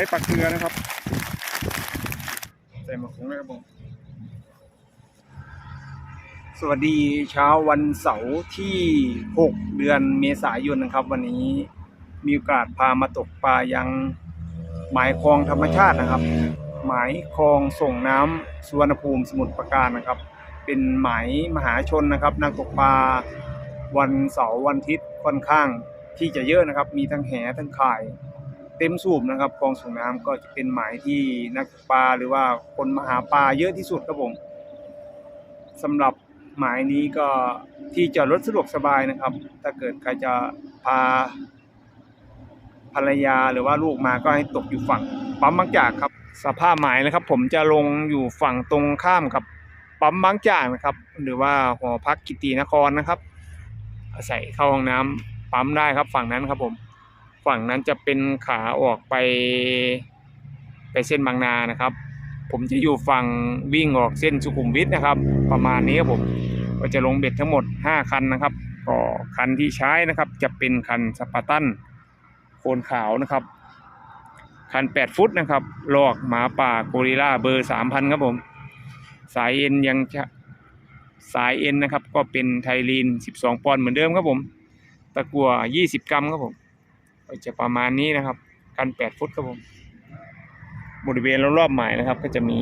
ช้ปลาเกลือนะครับ ใส่หมะขุงเลยครับผมสวัสดีเช้าวันเสาร์ที่ 6 เดือนเมษายนนะครับ วันนี้มีโอกาสพามาตกปลายังหมายคลองธรรมชาตินะครับ หมายคลองส่งน้ำสุวรรณภูมิสมุทรปราการนะครับ เป็นหมายมหาชนนะครับนักตกปลาวันเสาร์วันอาทิตย์ค่อนข้างที่จะเยอะนะครับ มีทั้งแหทั้งข่าย เต็มสูบนะครับคลองส่งน้ำก็จะเป็นหมายที่นักปลาหรือว่าคนมาหาปลาเยอะที่สุดครับผมสำหรับหมายนี้ก็ที่จอดรถสะดวกสบายนะครับ ถ้าเกิดใครจะพาภรรยาหรือว่าลูกมาก็ให้ตกอยู่ฝั่งปั๊มบางจากครับ สภาพหมายนะครับ ผมจะลงอยู่ฝั่งตรงข้ามกับปั๊มบางจากนะครับ หรือว่าหอพักกิตินครนะครับ อาศัยเข้าห้องน้ำปั๊มได้ครับฝั่งนั้นครับผม ฝั่งนั้นจะเป็นขาออกไป ไปเส้นบางนานะครับ ผมจะอยู่ฝั่งวิ่งออกเส้นสุขุมวิทนะครับ ประมาณนี้ครับผมก็จะลงเบ็ดทั้งหมด 5 คันนะครับก็คันที่ใช้นะครับ จะเป็นคันสปาร์ตันโคนขาวนะครับ คัน 8 ฟุตนะครับลอกหมาป่าโกริลลาเบอร์ 3,000 ครับผม สายเอ็นยังจะสายเอ็นนะครับ ก็เป็นไทลีน 12 ปอนด์เหมือนเดิมครับผม ตะกั่ว20 กรัมครับผม ก็จะประมาณนี้นะครับคัน8ฟุตครับผม บริเวณรอบๆหมายนะครับ ก็จะมี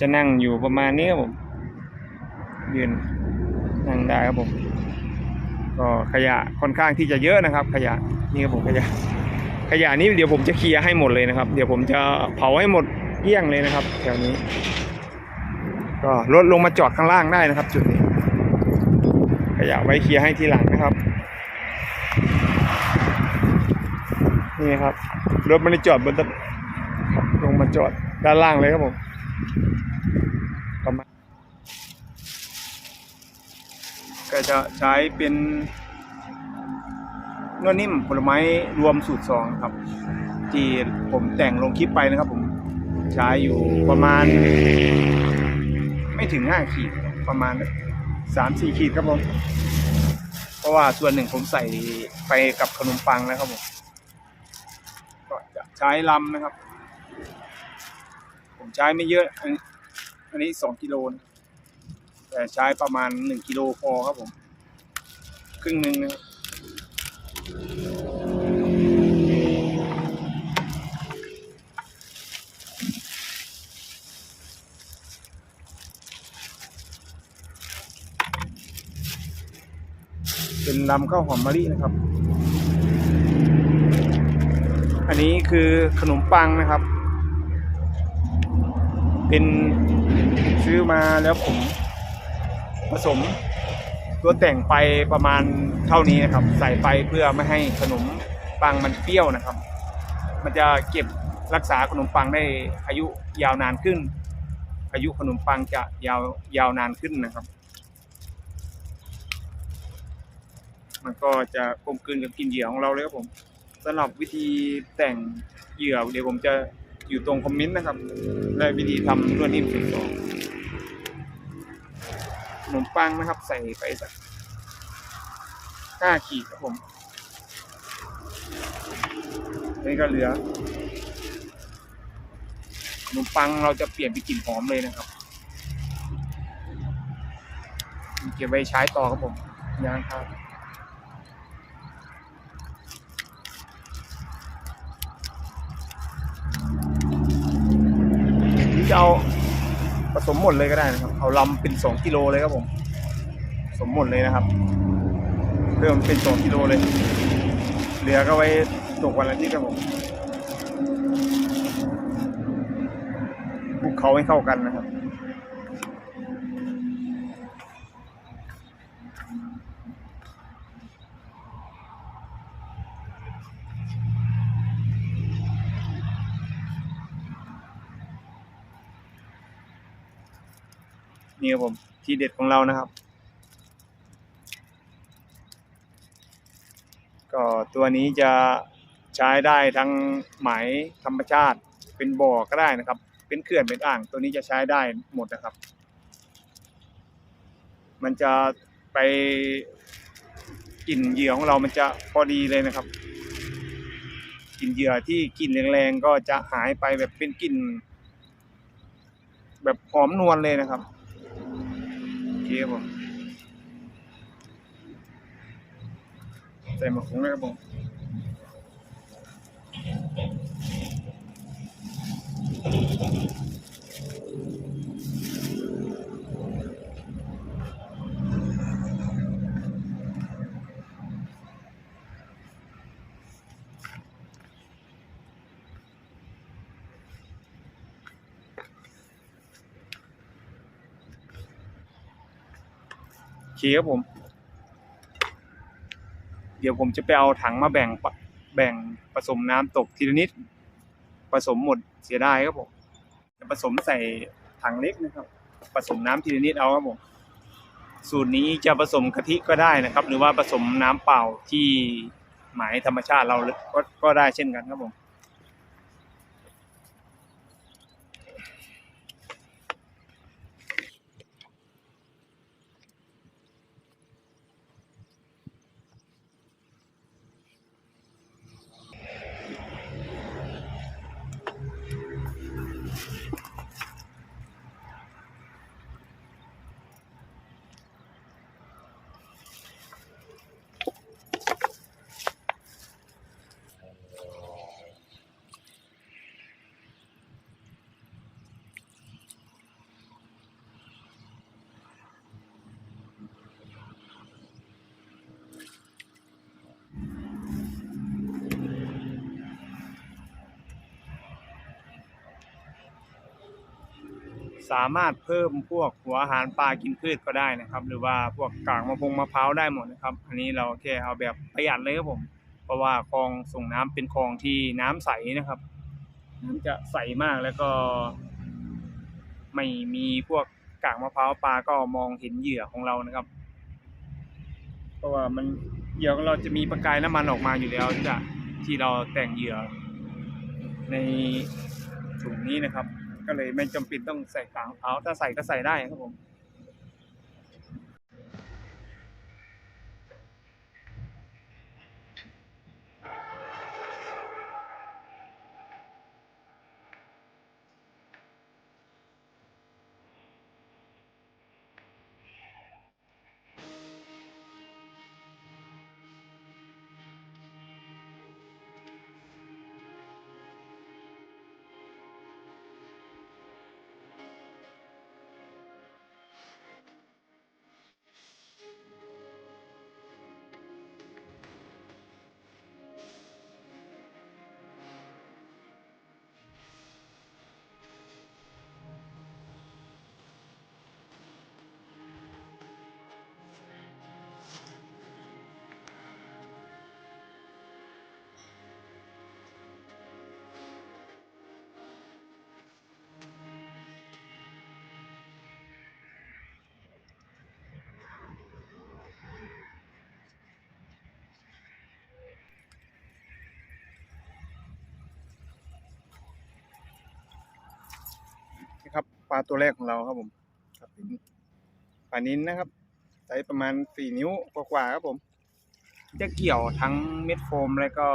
จะนั่งอยู่ประมาณนี้ครับผมยืนนั่งได้ครับผม ก็ขยะค่อนข้างที่จะเยอะนะครับ ขยะนี่ครับผมขยะ ขยะนี้เดี๋ยวผมจะเคลียร์ให้หมดเลยนะครับ เดี๋ยวผมจะเผาให้หมดเกลี้ยงเลยนะครับ แถวนี้ ก็รถลงมาจอดข้างล่างได้นะครับ จุดนี้ ขยะไว้เคลียร์ให้ทีหลังนะครับ นี่ครับ รถมันได้จอดบนต้นลงมาจอดด้านล่างเลยครับผมประมาณก็จะใช้เป็นเนวดนิ่มผลไม้รวมสูตรสองครับ ที่ผมแต่งลงคลิปไปนะครับ ผมใช้อยู่ประมาณ ไม่ถึงห้าขีดประมาณสามสี่ขีดครับผม เพราะว่าส่วนหนึ่งผมใส่ไปกับขนมปังนะครับผม ใช้ลำนะครับ ผมใช้ไม่เยอะ อันนนี้สองกิโลนะแต่ใช้ประมาณหนึ่งกิโลพอครับผม ครึ่งหนึ่งนะครับเป็นลำข้าวหอมมะลินะครับ อัน นี้คือขนมปังนะครับ เป็นซื้อมาแล้วผมผสมตัวแต่งไปประมาณเท่านี้นะครับ ใส่ไปเพื่อไม่ให้ขนมปังมันเปรี้ยวนะครับ มันจะเก็บรักษาขนมปังได้อายุยาวนานขึ้น อายุขนมปังจะยาวยาวนานขึ้นนะครับ มันก็จะกลมกลืนกับกลินเหยื่อของเราเลยครับผม สำหรับวิธีแต่งเหยื่อเดี๋ยวผมจะอยู่ตรงคอมเมนต์นะครับ และวิธีทำนวดนิ่มสิบสองขนมปังนะครับ ใส่ไปสักห้าขีดครับผมนี่ก็เหลือขนมปังเราจะเปลี่ยนเป็นกลิ่นหอมเลยนะครับ เก็บไว้ใช้ต่อครับผมยางครับ หรือ จะเอาผสมหมดเลยก็ได้นะครับ เอาลำเป็นสองกิโลเลยครับผมผสมหมดเลยนะครับ เริ่มเป็นสองกิโลเลย เหลือก็ไว้ตกวันละที่ครับผมคลุกเขาให้เข้ากันนะครับ นี่ครับผมทีเด็ดของเรานะครับ ก็ตัวนี้จะใช้ได้ทั้งไหมธรรมชาติเป็นบ่อก็ได้นะครับ เป็นเขื่อนเป็นอ่าง ตัวนี้จะใช้ได้หมดนะครับ มันจะไปกลิ่นเหยื่อของเรามันจะพอดีเลยนะครับกลิ่นเหยื่อที่กลิ่นแรงๆก็จะหายไปแบบเป็นกลิ่นแบบหอมนวลเลยนะครับ โอเคครับผมใส่หมะขุงเลยครับผม คครับผม เดี๋ยวผมจะไปเอาถังมาแบ่งแบ่งผสมน้ำตกทีละนิด ผสมหมดเสียดายครับผม จะผสมใส่ถังเล็กนะครับ ผสมน้ำทีละนิดเอาครับผม สูตรนี้จะผสมกะทิก็ได้นะครับ หรือว่าผสมน้ำเปล่าที่หมายธรรมชาติเราก็ก็ได้เช่นกันครับผม สามารถเพิ่มพวกหัวอาหารปลากินพืชก็ได้นะครับ หรือว่าพวกกากมะพงมะพร้าวได้หมดนะครับ อันนี้เราแค่เอาแบบประหยัดเลยครับผม เพราะว่าคลองส่งน้ำเป็นคลองที่น้ำใสนะครับ น้ำจะใสมากแล้วก็ ไม่มีพวกกากมะพร้าวปลาก็มองเห็นเหยื่อของเรานะครับ เพราะว่ามันเหยื่อของเราจะมีประกายน้ำมันออกมาอยู่แล้วจากที่เราแต่งเหยื่อในถุงนี้นะครับ ก็เลยไม่จำเป็นต้องใส่กางเท้าถ้าใส่ก็ใส่ได้ครับผม ปลาตัวแรกของเราครับผมครับเป็นปลานินนะครับไซส์ประมาณสี่นิ้วกว่าๆครับผม จะเกี่ยวทั้งเม็ดโฟมแล้วก็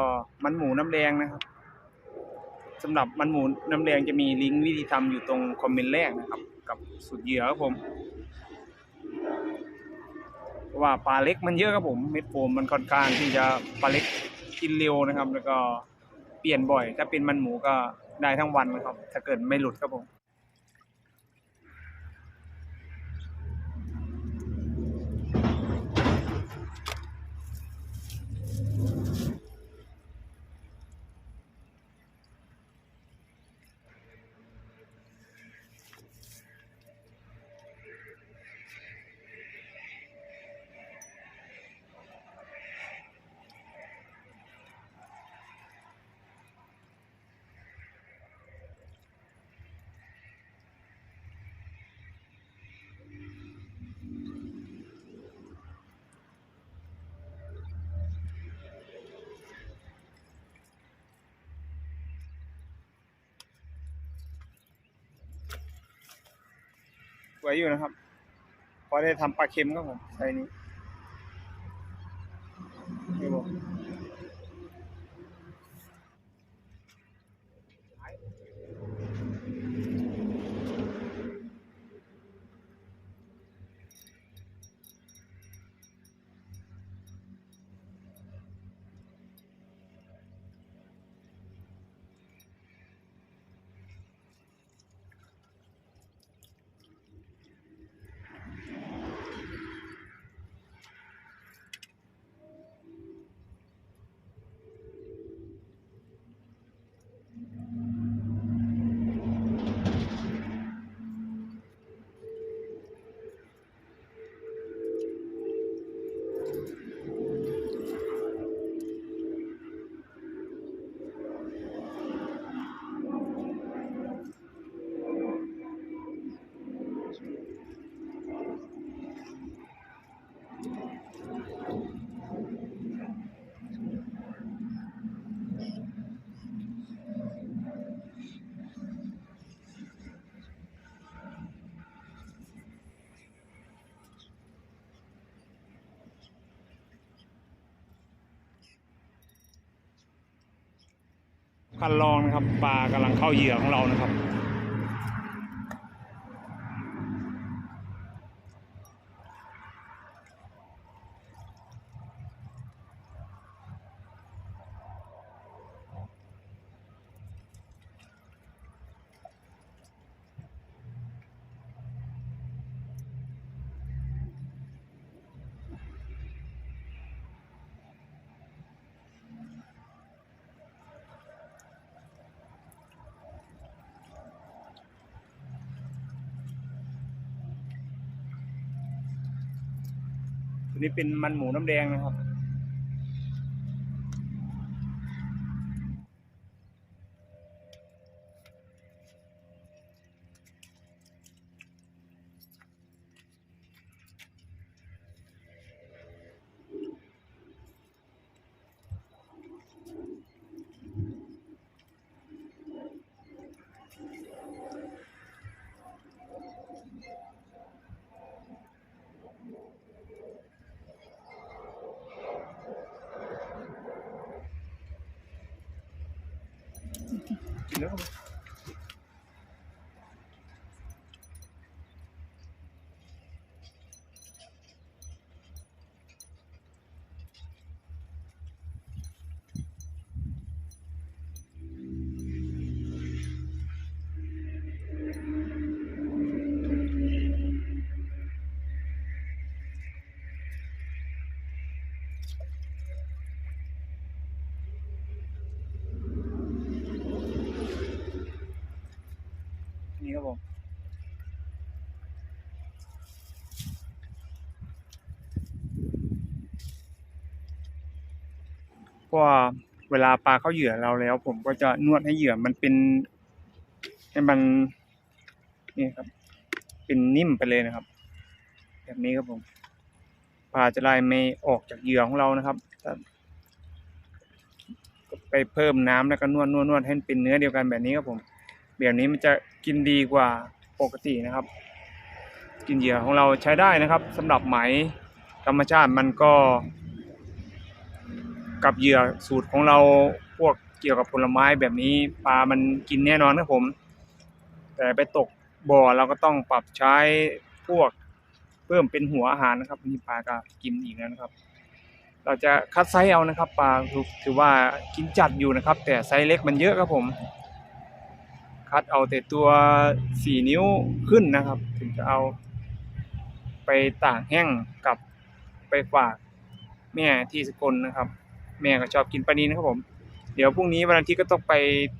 มันหมูน้ำแดงนะครับสำหรับมันหมูน้ำแดงจะมีลิงก์วิธีทำอยู่ตรงคอมเมนต์แรกนะครับ กับสุดเหยื่อครับผมว่าปลาเล็กมันเยอะครับผมเม็ดโฟมมันค่อนข้างที่จะปลาเล็กกินเร็วนะครับ แล้วก็เปลี่ยนบ่อย ถ้าเป็นมันหมูก็ได้ทั้งวันนะครับ ถ้าเกิดไม่หลุดครับผม สวยอยู่นะครับ พอได้ทำปลาเค็มครับผมใส่นี้นี่ผม คันลองนะครับปลากำลังเข้าเหยื่อของเรานะครับ นี้เป็นมันหมูน้ำแดงนะครับ กิ เพราะว่าเวลาปลาเข้าเหยื่อเราแล้ว ผมก็จะนวดให้เหยื่อมันเป็น ให้มันนี่ครับ เป็นนิ่มไปเลยนะครับ แบบนี้ครับผมปลาจะไล่ไม่ออกจากเหยื่อของเรานะครับไปเพิ่มน้ำแล้วก็นวดนวดนวดให้มันเป็นเนื้อเดียวกันแบบนี้ครับผม แบบนี้มันจะกินดีกว่าปกตินะครับ กินเหยื่อของเราใช้ได้นะครับสำหรับไหมธรรมชาติมันก็ กับเหยื่อสูตรของเราพวกเกี่ยวกับผลไม้แบบนี้ปลามันกินแน่นอนครับผม แต่ไปตกบ่อเราก็ต้องปรับใช้พวกเพิ่มเป็นหัวอาหารนะครับนี่ปลาก็กินอีกแล้วนะครับ เราจะคัดไซส์เอานะครับปลาถือว่ากินจัดอยู่นะครับ แต่ไซส์เล็กมันเยอะครับผม คัดเอาแต่ตัวสี่นิ้วขึ้นนะครับ ถึงจะเอา ไปตากแห้งกับไปฝากแม่ที่สกลนะครับ แม่ก็ชอบกินปลานิลนะครับผม เดี๋ยวพรุ่งนี้วันอาทิตย์ก็ต้องไป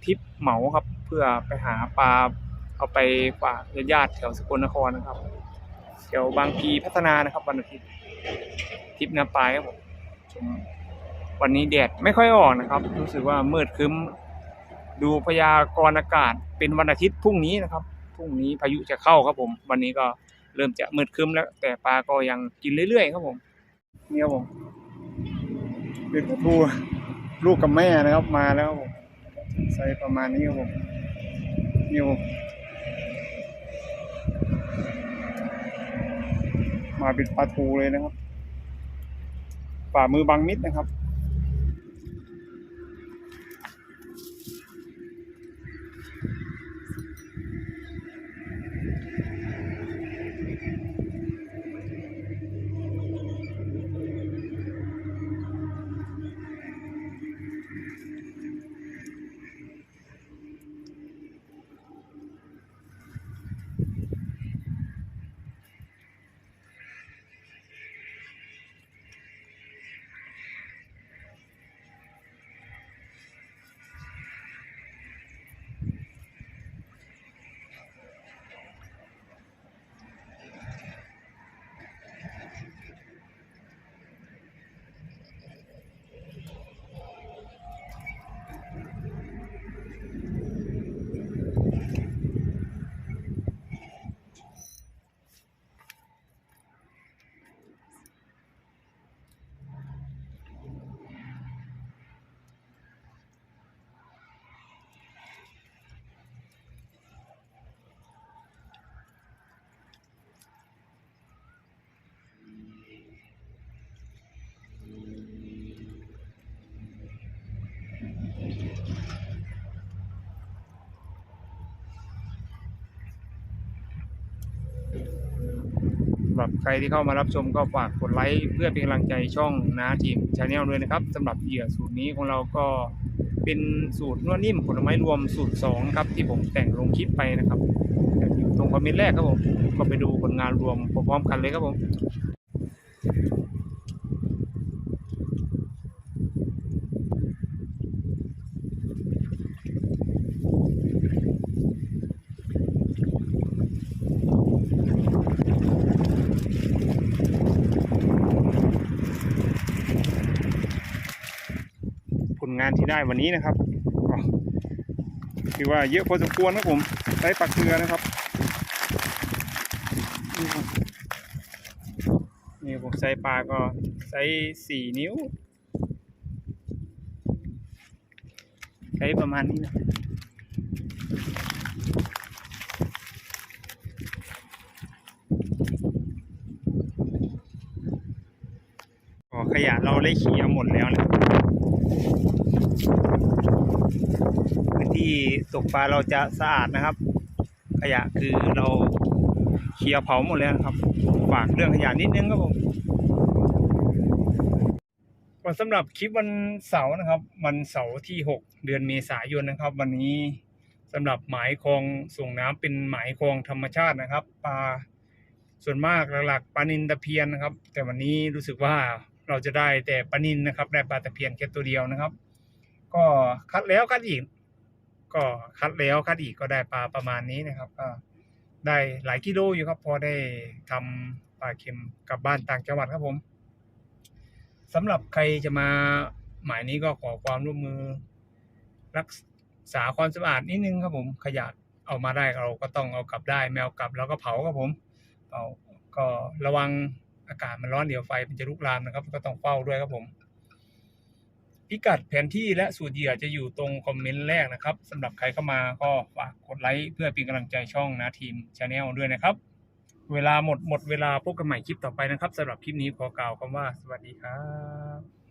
ทิปเหมาครับ เพื่อไปหาปลาเอาไปฝากญาติแถวสกลนครนะครับแถวบางพีพัฒนานะครับ วันอาทิตย์ทิปนาปลายครับผมชมวันนี้แดดไม่ค่อยออกนะครับ รู้สึกว่ามืดครึ้ม ดูพยากรณ์อากาศเป็นวันอาทิตย์พรุ่งนี้นะครับพรุ่งนี้พายุจะเข้าครับผม วันนี้ก็เริ่มจะมืดครึ้มแล้ว แต่ปลาก็ยังกินเรื่อยๆ ครับผมนี่ครับผม เป็นปลาทูลูกกับแม่นะครับมาแล้วผมใส่ประมาณนี้ครับผมนี่ผมมาเป็นปลาทูเลยนะครับฝ่ามือบางมิดนะครับ รับใครที่เข้ามารับชมก็ฝากกดไลค์เพื่อเป็นกำลังใจช่องนาทีมชาแนลด้วยนะครับสำหรับเหยื่อสูตรนี้ของเราก็เป็นสูตรนวดนิ่มผลไม้รวมสูตร2ครับที่ผมแต่งลงคลิปไปนะครับอยู่ตรงคอมเมนต์แรกครับผมก็ไปดูผลงานรวมพร้อมๆกันเลยครับผม ผลงานที่ได้วันนี้นะครับคือว่าเยอะพอสมควรครับผมใช้ปักเกลือนะครับนี่ผมใส่ปลาก็ใช้สี่นิ้วใช้ประมาณนี้นะก็ขยะเราได้ขี่เอาหมดแล้วนะ พื้นที่ตกปลาเราจะสะอาดนะครับ ขยะคือเราเคลียร์เผาหมดแล้วนะครับ ฝากเรื่องขยะนิดนึงครับผมก็สำหรับคลิปวันเสาร์นะครับ วันเสาร์ที่ 6 เดือนเมษายนนะครับ วันนี้สำหรับหมายคลองส่งน้ำเป็นหมายคลองธรรมชาตินะครับปลาส่วนมากหลักๆปลานินตะเพียนนะครับ แต่วันนี้รู้สึกว่าเราจะได้แต่ปลานินนะครับ ได้ปลาตะเพียนแค่ตัวเดียวนะครับ ก็คัดแล้วคัดอีก ก็คัดแล้วคัดอีกก็ได้ปลาประมาณนี้นะครับ ก็ได้หลายกิโลอยู่ครับ พอได้ทำปลาเค็มกลับบ้านต่างจังหวัดครับผมสำหรับใครจะมาหมายนี้ก็ขอความร่วมมือ รักษาความสะอาดนิดนึงครับผม ขยะเอามาได้เราก็ต้องเอากลับได้ไม่เอากลับเราก็เผาครับผมเอาก็ระวังอากาศมันร้อนเดี๋ยวไฟมันจะลุกลามนะครับ ก็ต้องเฝ้าด้วยครับผม พิกัดแผนที่และสูตรเหยื่อจะอยู่ตรงคอมเมนต์แรกนะครับสำหรับใครเข้ามาก็ฝากกดไลค์เพื่อเป็นกำลังใจช่องนะทีมชาแนลด้วยนะครับ เวลาหมดหมดเวลาพบกันใหม่คลิปต่อไปนะครับสำหรับคลิปนี้ขอกล่าวคำว่าสวัสดีครับ